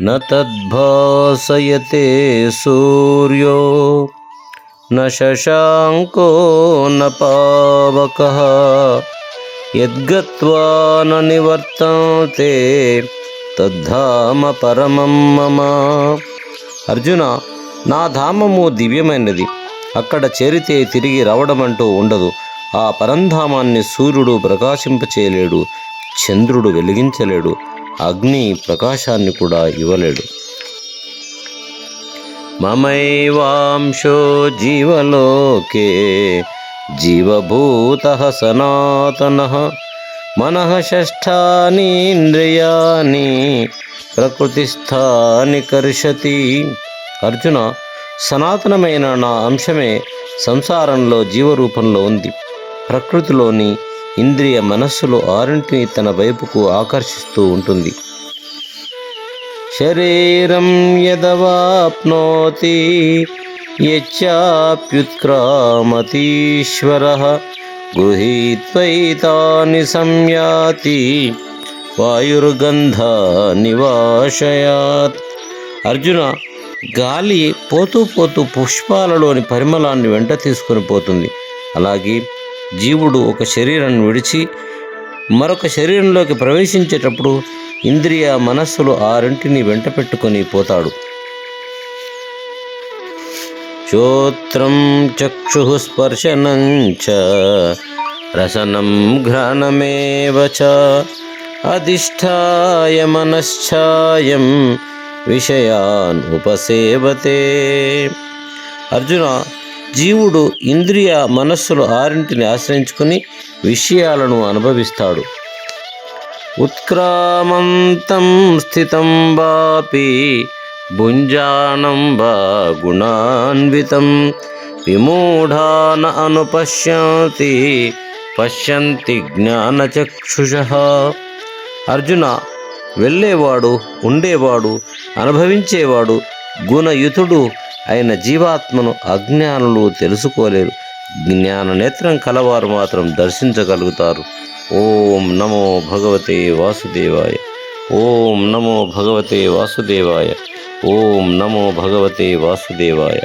न तद्भासयते सूर्यो न शशाङ्को न पावकः यद्गत्वा न निवर्तन्ते తద్ధామ పరమం మమ అర్జున నా ధామము దివ్యమైనది అక్కడ చేరితే తిరిగి రావడమంటూ ఉండదు ఆ పరంధామాన్ని సూర్యుడు ప్రకాశింపచేయలేడు చంద్రుడు వెలిగించలేడు అగ్ని ప్రకాశాన్ని కూడా ఇవ్వలేడు. మమైవాంశో జీవలోకే జీవభూత సనాతన మన షష్ఠాని ఇంద్రియాని ప్రకృతిస్థాని కర్షతి. అర్జున సనాతనమైన నా అంశమే సంసారంలో జీవరూపంలో ఉంది. ప్రకృతిలోని ఇంద్రియ మనస్సులు ఆరింటిని తన వైపుకు ఆకర్షిస్తూ ఉంటుంది. శరీరం యదవాప్నోతి యచ్చాప్యుత్క్రామతీశ్వర గృహీత్వైతాని సంయాతి వాయుర్గంధ నివాశయాత్ అర్జున గాలి పోతూ పోతూ పుష్పాలలోని పరిమళాన్ని వెంట తీసుకొని పోతుంది. అలాగే జీవుడు ఒక శరీరాన్ని విడిచి మరొక శరీరంలోకి ప్రవేశించేటప్పుడు ఇంద్రియ మనస్సులు ఆరింటిని వెంట పెట్టుకొని పోతాడు. శ్రోత్రం చక్షు స్పర్శనం చ రసనం ఘ్రాణమేవ చ అధిష్టాయ మనశ్చాయం విషయాన్ ఉపసేవతే. అర్జున జీవుడు ఇంద్రియ మనస్సులు ఆరింటిని ఆశ్రయించుకుని విషయాలను అనుభవిస్తాడు. ఉత్క్రామంతం స్థితం వాపి భుంజానం వా గుణాన్వితం. విమూఢాన అనుపశ్యంతి పశ్యంతి జ్ఞానచక్షుష. అర్జున వెళ్ళేవాడు ఉండేవాడు అనుభవించేవాడు గుణయుతుడు అయిన జీవాత్మను అజ్ఞానులు తెలుసుకోలేరు. జ్ఞాన నేత్రం కలవారు మాత్రం దర్శించగలుగుతారు. ఓం నమో భగవతే వాసుదేవాయ. ఓం నమో భగవతే వాసుదేవాయ. ఓం నమో భగవతే వాసుదేవాయ.